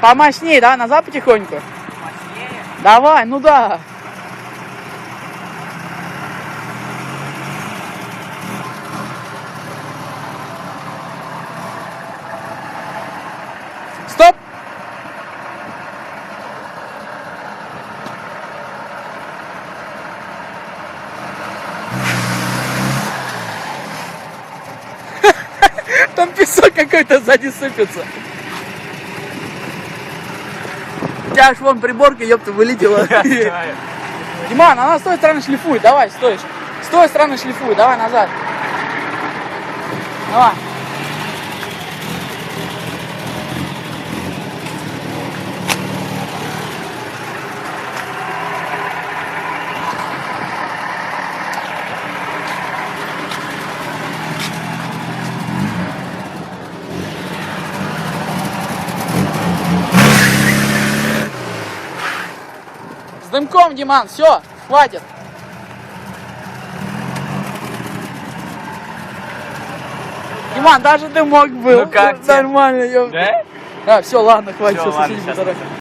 Помощнее, да, назад потихоньку. Мощнее. Давай, ну да. Стоп! Там песок какой-то сзади сыпется. Тебя аж вон приборка, ёпта, вылетела. Диман, она с той стороны шлифует, давай, стой. С той стороны шлифуй, давай назад. Давай. С дымком, Диман, все, хватит. Диман, даже дымок был. Ну как тебе? Нормально, ёпта. Да? Да, все, ладно, хватит, все, ладно, соседи щас по дороге.